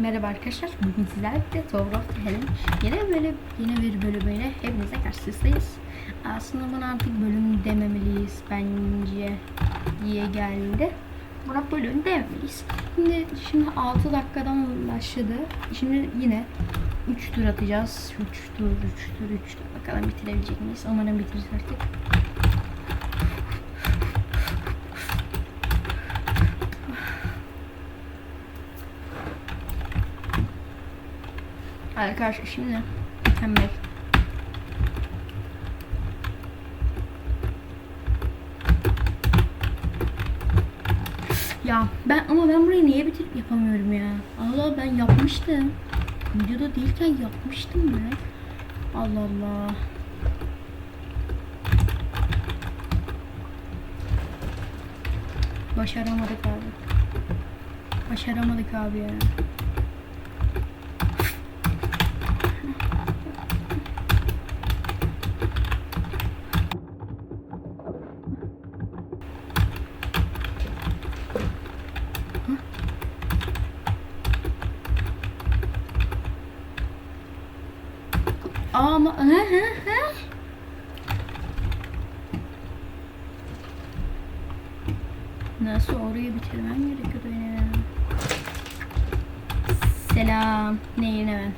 Merhaba arkadaşlar. Bugün sizlerle Tower of the Hell'in yine böyle yine bir bölümüyle hepinize karşınızdayız. Aslında buna artık bölüm dememeliyiz bence diye geldi. Buna bölüm dememeliyiz. Şimdi şimdi 6 dakikadan başladı. Şimdi yine 3 tur atacağız. 3 tur, 3 tur, 3 tur. Bakalım bitirebilecek miyiz? Umarım bitiririz artık. Arkadaşlar şimdi mükemmel. Ya ben ama ben burayı niye bitir yapamıyorum ya? Allah ben yapmıştım. Videoda değilken yapmıştım ben. Allah Allah. Başaramadık abi. Başaramadık abi ya. Ama hı hı hı. Nasıl orayı bitirmem gerekiyordu yine. Selam. Ne yine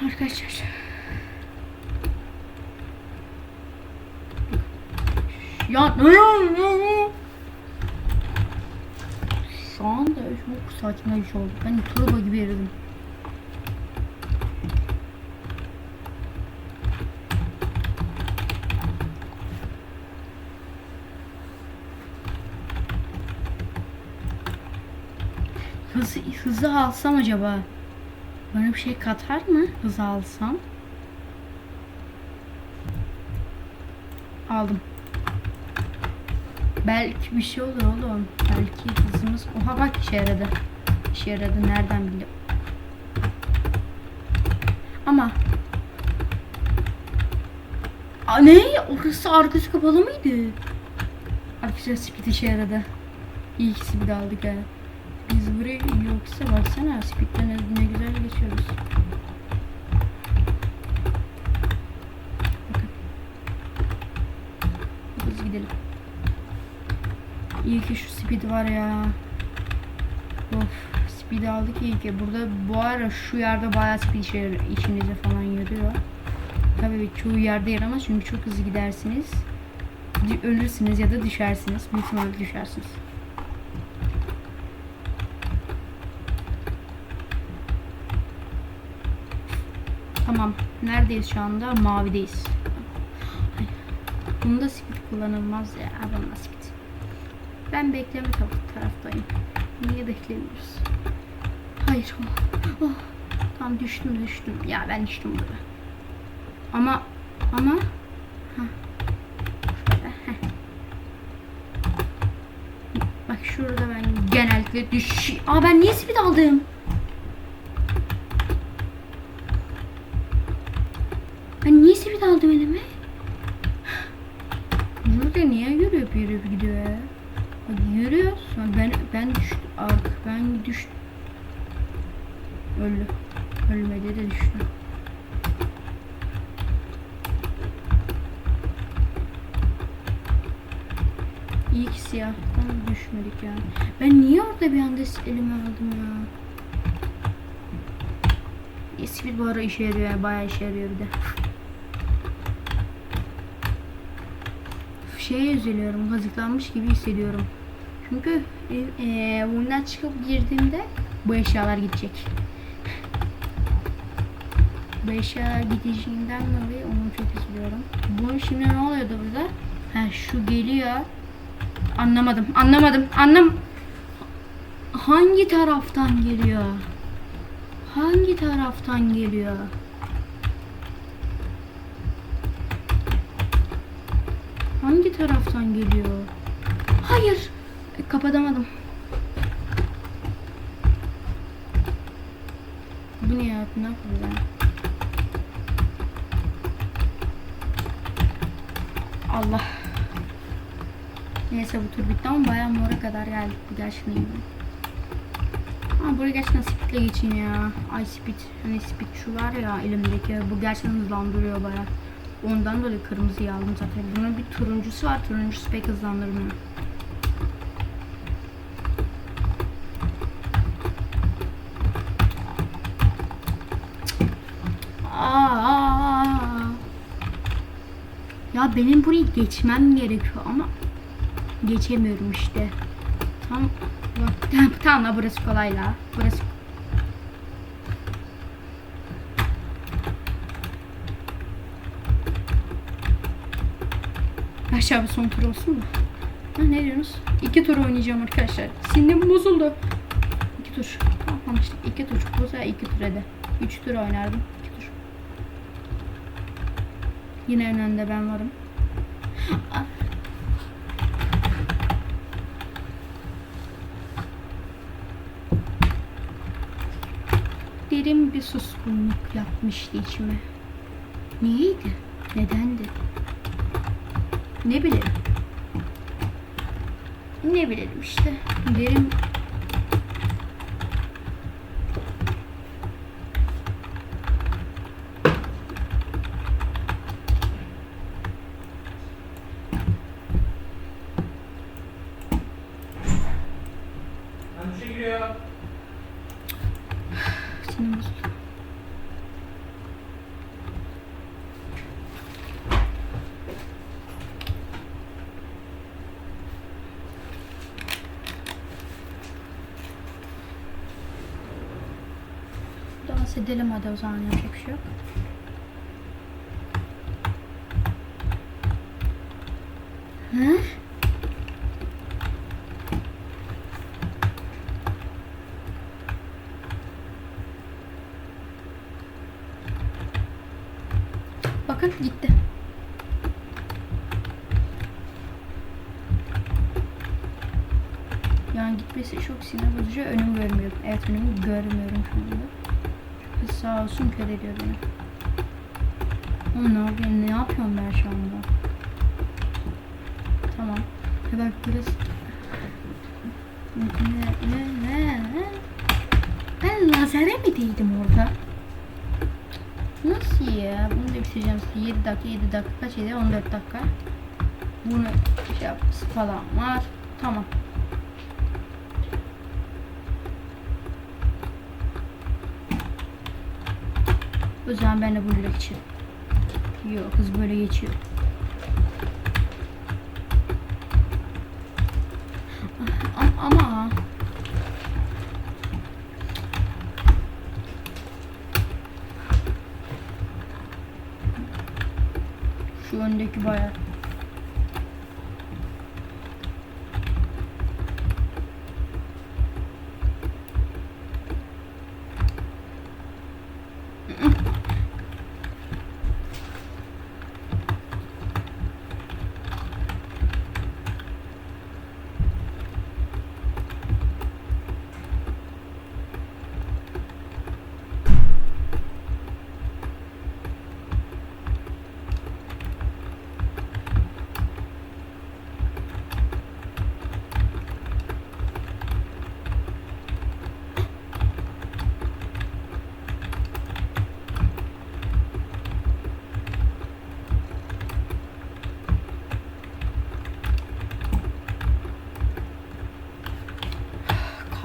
ben? Arkadaşlar. Ya ne Şu anda çok saçma bir şey oldu. Ben turbo gibi eridim. Hızı, hızı alsam acaba? Bana bir şey katar mı? Hızı alsam. Aldım. Belki bir şey olur oğlum. Belki hızımız... Oha bak işe yaradı. İşe yaradı. Nereden bildim? Ama... Aa, ne? Orası arkası kapalı mıydı? Arkadaşlar speed işe yaradı. İyi ki speed aldık ha. Buraya yoksa baksana speed'den ne güzel geçiyoruz. Hızlı gidelim. İyi ki şu speed var ya. Of speed aldık iyi ki. Burada bu ara şu yerde bayağı speed işe, işinize falan yarıyor. Tabii çoğu yerde yaramaz çünkü çok hızlı gidersiniz. Ölürsünüz ya da düşersiniz. Büyük düşersiniz. Tamam. Neredeyiz şu anda? Mavideyiz. Bunda speed kullanılmaz ya. Bunda speed. Ben bekleme taraf- taraftayım. Niye beklemiyoruz? Hayır. Oh, oh. Tamam düştüm düştüm. Ya ben düştüm burada. Ama ama. Bak şurada ben genellikle düş... Aa ben niye speed aldım? Ben niye speed aldım elime? Burada niye yürüyüp yürüyüp gidiyor ya? Bak yürüyor. Ben ben düştüm. Ark ben düştüm. Öldü. Ölmedi de düştü. İyi ki siyahtan düşmedik yani. Ben niye orada bir anda elime aldım ya? Speed bu ara işe yarıyor bayağı işe yarıyor bir de. Şeye üzülüyorum, kazıklanmış gibi hissediyorum. Çünkü e, e, oyundan çıkıp girdiğimde bu eşyalar gidecek. Bu eşyalar gideceğinden dolayı onu çok üzülüyorum. Bu şimdi ne oluyordu burada? Ha şu geliyor. Anlamadım, anlamadım, anlam. Hangi taraftan geliyor? Hangi taraftan geliyor? Hangi taraftan geliyor? Hayır. E, Kapatamadım. Bu ne ya? Ne ben? Allah. Neyse bu tur bitti ama bayağı mora kadar geldik bu gerçekten iyi. Ama buraya gerçekten speedle geçeyim ya. Ay speed. Hani speed şu var ya elimdeki. Bu gerçekten hızlandırıyor bayağı. Ondan dolayı kırmızıyı aldım zaten. Bunun bir turuncusu var. Turuncusu pek hızlandırmıyor. Aa, ya benim burayı geçmem gerekiyor ama geçemiyorum işte. Tam tamam, tamam burası kolay la. Burası Aşağı bir son tur olsun mu? Ha, ne diyorsunuz? İki tur oynayacağım arkadaşlar. Sinirim bozuldu. İki tur. Tamam anlaştık. İki tur. Bu sefer iki tur hadi. Üç tur oynardım. İki tur. Yine en önde ben varım. Ah. Derin bir suskunluk yapmıştı içime. Niyeydi? Nedendi? Ne bileyim. Ne bileyim işte. Derin Hani bir şey giriyor. sinirim bozuldu. Dans edelim hadi o zaman yapacak bir şey yok. Hı? Bakın gitti. Yani gitmesi çok sinir bozucu. Önümü görmüyorum. Evet önümü görmüyorum şu anda. Sağ olsun kör ediyor beni. Oğlum ne yapayım? Ne yapıyorum ben şu anda? Tamam. Ya bak burası... Ne, ne, ne, ne? Ben lazere mi değdim orada? Nasıl ya? Bunu da bitireceğim. 7 dakika, 7 dakika kaç yedi? 14 dakika. Bunu şey yapması falan var. Tamam. O zaman ben de bunu geçiyorum. Yok kız böyle geçiyor. A- Ama şu öndeki bayağı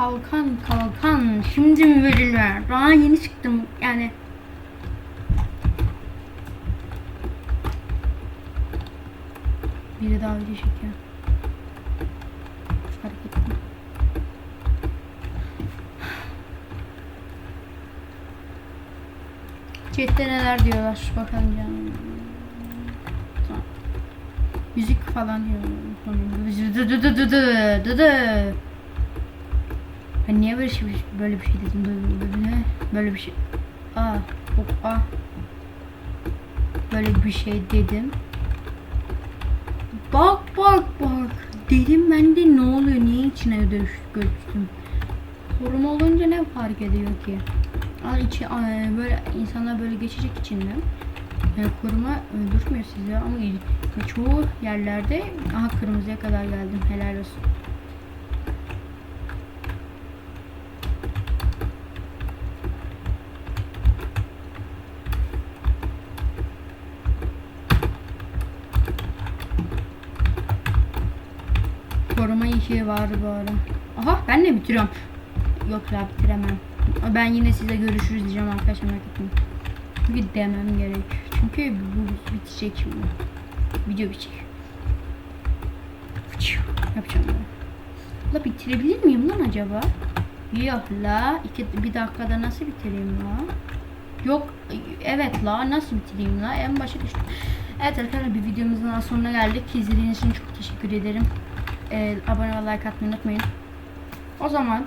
Kalkan kalkan şimdi mi verirler? Daha yeni çıktım yani. Biri daha video çekiyor. Fark ettim. Chat'te neler diyorlar bakalım canım. Tamam. Müzik falan diyor. Dı Ben niye böyle şey böyle bir şey dedim? Böyle, böyle, bir şey. Aa, hop, aa. Böyle bir şey dedim. Bak bak bak. Dedim ben de ne oluyor? Niye içine göçtüm? Koruma olunca ne fark ediyor ki? Al içi aa, böyle insanlar böyle geçecek içinden. Yani koruma öldürmüyor sizi ama çoğu yerlerde aha kırmızıya kadar geldim. Helal olsun. Koruma işi var bu ara. Aha ben de bitiriyorum. Yok ya bitiremem. Ben yine size görüşürüz diyeceğim arkadaşlar merak etmeyin. Çünkü demem gerek. Çünkü bu bitecek şimdi. Video bitecek. Yapacağım bunu. La bitirebilir miyim lan acaba? Yok la. İki, bir dakikada nasıl bitireyim la? Yok. Evet la. Nasıl bitireyim la? En başa düştüm. Evet arkadaşlar bir videomuzun sonuna geldik. İzlediğiniz için çok teşekkür ederim. Ee, abone ve like atmayı unutmayın. O zaman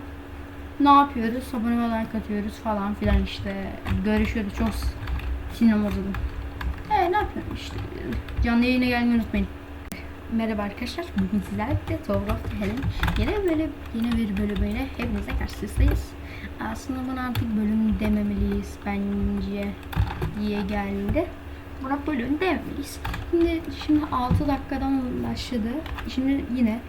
ne yapıyoruz? Abone ve like atıyoruz falan filan işte. Görüşüyoruz. Çok sinirim bozuldu. Ee, ne yapıyorum işte. Canlı yayına gelmeyi unutmayın. Merhaba arkadaşlar. Bugün sizlerle Tower of the Hell'in böyle yine bir bölümüyle hepinize karşınızdayız. Aslında buna artık bölüm dememeliyiz bence diye geldi. Buna bölüm dememeliyiz. Şimdi şimdi 6 dakikadan başladı. Şimdi yine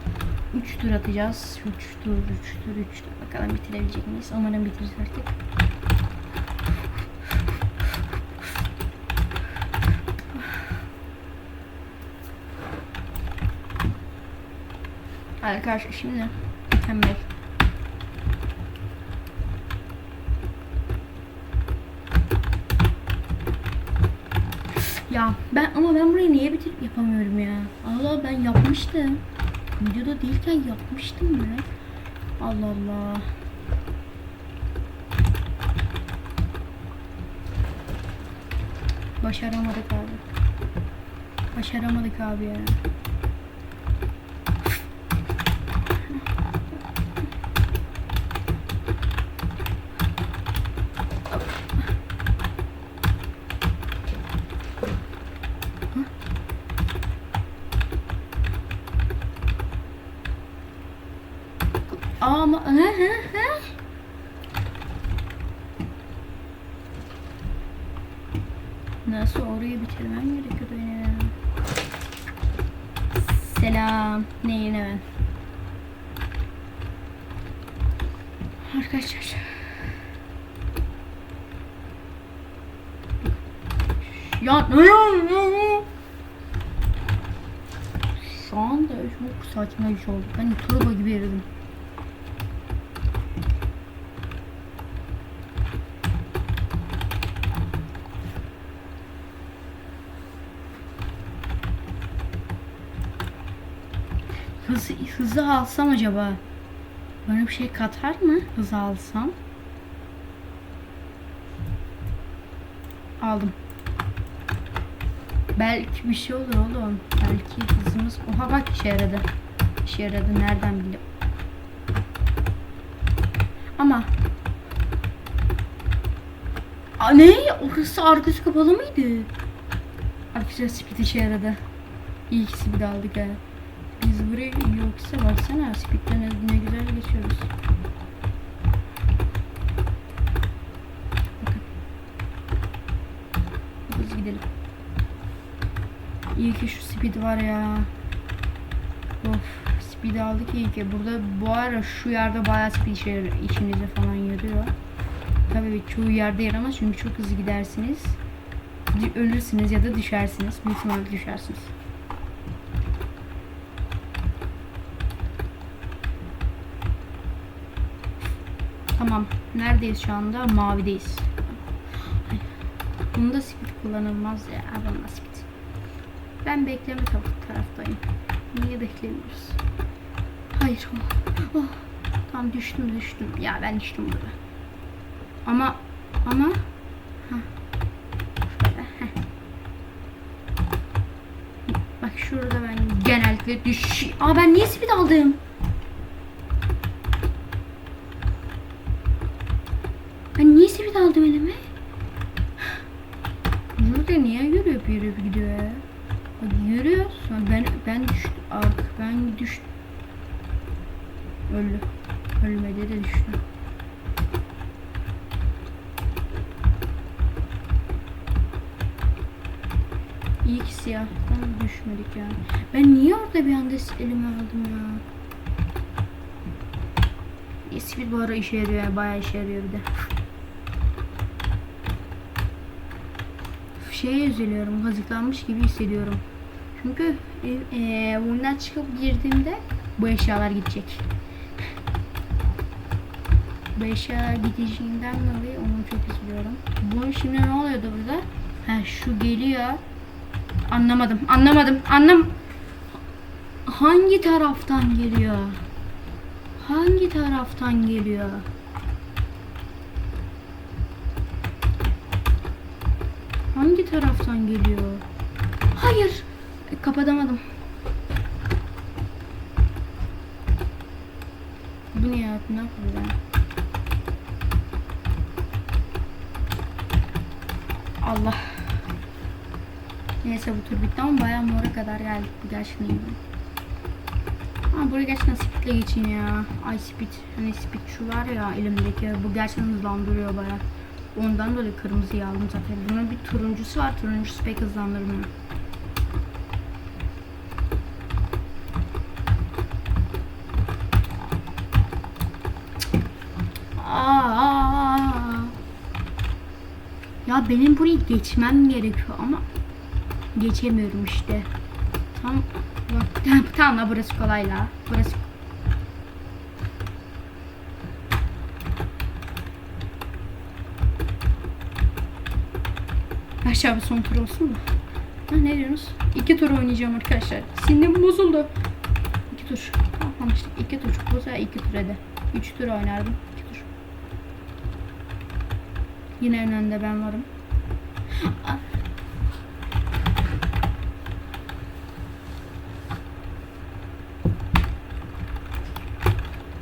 3 tur atacağız. 3 tur, 3 tur, 3 tur. Bakalım bitirebilecek miyiz? Umarım bitiririz artık. Arkadaşlar şimdi mükemmel. Ya ben ama ben burayı niye bitir yapamıyorum ya? Allah ben yapmıştım. Videoda değilken yapmıştım ben. Allah Allah. Başaramadık abi. Başaramadık abi ya. Ama hı hı hı. Nasıl orayı bitirmem gerekiyor benim. Selam. Neyin hemen. Arkadaşlar. Ya ne? Şu anda çok saçma bir şey oldu. Ben turbo gibi eridim. Hızı, hızı alsam acaba bana bir şey katar mı hızı alsam? Aldım. Belki bir şey olur oğlum. Belki hızımız... Oha bak işe yaradı. İşe yaradı. Nereden bildim? Ama... Aa, ne? Orası arkası kapalı mıydı? Arkadaşlar speed işe yaradı. İyi ki speed aldık ha. Buraya yoksa baksana speed'den ne güzel geçiyoruz. Bakın. Gidelim. İyi ki şu speed var ya. Of speed aldık iyi ki. Burada bu ara şu yerde bayağı speed işe, işinize falan yarıyor. Tabii çoğu yerde yaramaz çünkü çok hızlı gidersiniz. Ölürsünüz ya da düşersiniz. Büyük ihtimalle düşersiniz. Tamam. Neredeyiz şu anda? Mavideyiz. Bunda speed kullanılmaz ya. Bunda speed. Ben bekleme taraf- taraftayım. Niye beklemiyoruz? Hayır. Oh, oh. Tamam düştüm düştüm. Ya ben düştüm burada. Ama ama. Bak şurada ben genellikle düş. Aa ben niye speed aldım? Ben niye speed aldım elime? Burada niye yürüyüp yürüyüp gidiyor ya? Bak yürüyor. Sonra ben ben düştüm. Artık ben düştüm. Öldü. Ölmedi de düştü. siyahtan düşmedik ya. Ben niye orada bir anda elime aldım ya? İsmit bu ara işe yarıyor ya. Bayağı işe yarıyor bir de. Şeye üzülüyorum. Kazıklanmış gibi hissediyorum. Çünkü e, e, bundan çıkıp girdiğimde bu eşyalar gidecek. Bu eşyalar gideceğinden dolayı onu çok üzülüyorum. Bu şimdi ne oluyordu burada? Ha şu geliyor. Anlamadım. Anlamadım. Anlam Hangi taraftan geliyor? Hangi taraftan geliyor? Hangi taraftan geliyor? Hayır. E, Kapatamadım. Bu ne ya? Ne yapıyor ya? Allah. Neyse bu tur bitti ama bayağı mora kadar geldik. Bu gerçekten iyi. Ama buraya gerçekten speedle geçeyim ya. Ay speed. Hani speed şu var ya elimdeki. Bu gerçekten hızlandırıyor bayağı. Ondan dolayı kırmızıyı aldım zaten. Bunun bir turuncusu var. Turuncusu pek hızlandırmıyor. Aa! Ya benim burayı geçmem gerekiyor ama geçemiyorum işte. Tam bak tamam la burası kolay la. Burası Aşağı son tur olsun mu? Ha, ne diyorsunuz? İki tur oynayacağım arkadaşlar. Sinirim bozuldu. İki tur. Tamam işte iki tur. Bu sefer iki tur hadi. Üç tur oynardım. İki tur. Yine en önde ben varım. Ah.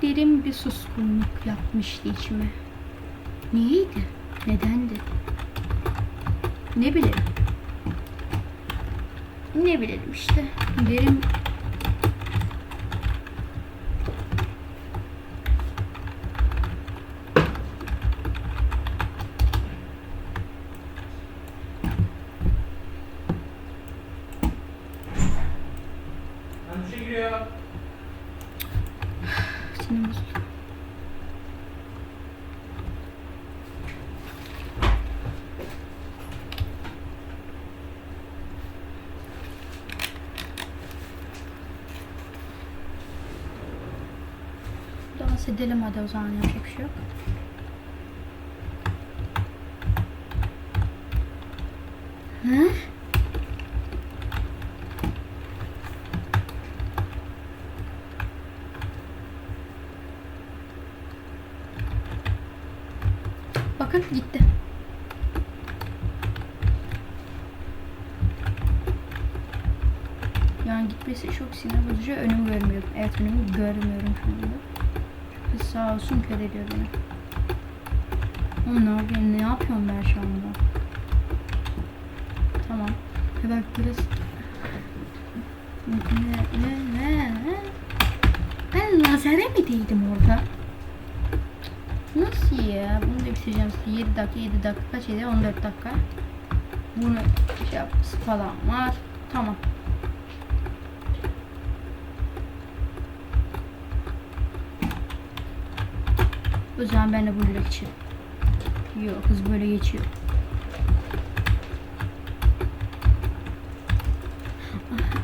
Derin bir suskunluk yapmıştı içime. Niyeydi? Nedendi? Ne bileyim. Ne bilelim işte. Derin Anuşa giriyor. Sinirim bozuldu. Dans edelim hadi o zaman yapacak şey yok. Hı? Bakın gitti. Yani gitmesi çok sinir bozucu. Önümü görmüyorum. Evet önümü görmüyorum şu anda. Sağ olsun kör ediyor beni. Ama ne yapayım? Ne yapıyorum ben şu anda? Tamam. Hemen biraz... Ne, ne, ne, ne? Ben lazere mi değdim orada? Nasıl ya? Bunu da bitireceğim size. 7 dakika, 7 dakika kaç ediyor? 14 dakika. Bunu şey yapması falan var. Tamam. O zaman ben de bunu geçeyim. Yok kız böyle geçiyor.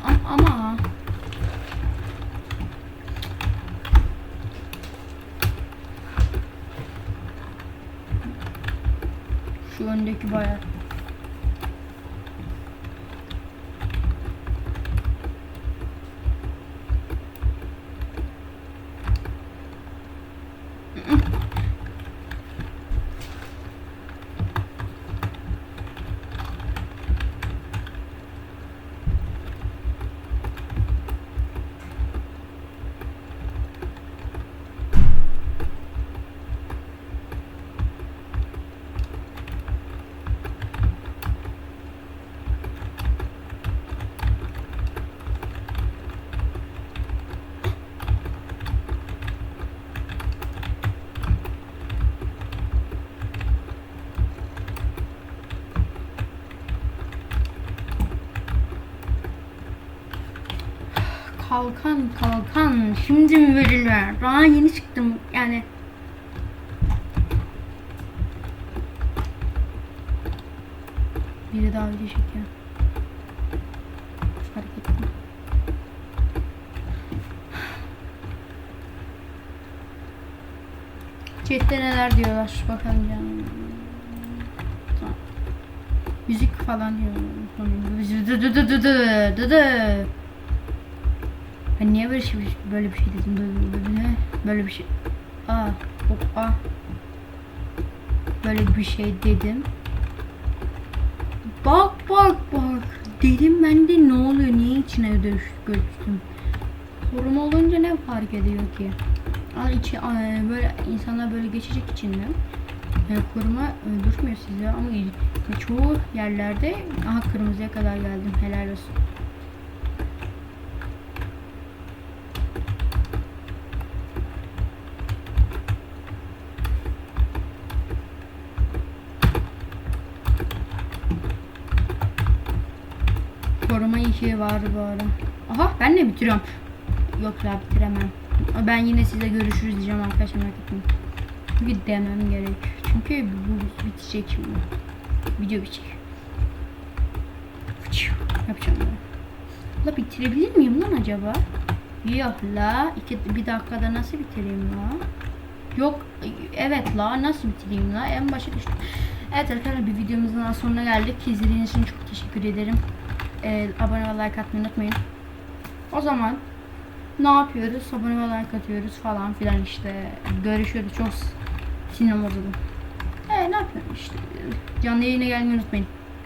Ama, ama şu öndeki bayağı kalkan kalkan şimdi mi verirler? Daha yeni çıktım yani. Biri daha video çekiyor. Fark ettim. Chat'te neler diyorlar bakalım canım. Tamam. Müzik falan diyor. Dı Ben niye böyle şey böyle bir şey dedim? Ne? Böyle bir şey. Aa, hop. Böyle bir şey dedim. Bak bak bak. Dedim ben de ne oluyor? Niye içine dönüş göçtüm? Koruma olunca ne fark ediyor ki? Aa, içi, böyle insanlar böyle geçecek için mi? Yani koruma öldürmüyor sizi ama çoğu yerlerde aha kırmızıya kadar geldim helal olsun. İşi var bu ara. Aha ben de bitiriyorum. Yok la bitiremem. Ben yine size görüşürüz diyeceğim arkadaşlar merak etmeyin. Çünkü demem gerek. Çünkü bu bitecek şimdi. Video bitecek. Yapacağım böyle. La bitirebilir miyim lan acaba? Yok la. İki, bir dakikada nasıl bitireyim la? Yok. Evet la. Nasıl bitireyim la? En başa düştüm. Evet arkadaşlar bir videomuzun sonuna geldik. İzlediğiniz için çok teşekkür ederim. Ee, abone ve like atmayı unutmayın. O zaman ne yapıyoruz? Abone ve like atıyoruz falan filan işte. Görüşüyoruz. Çok sinema bozuldu. Ee, ne yapıyorum işte. Canlı yayına gelmeyi unutmayın.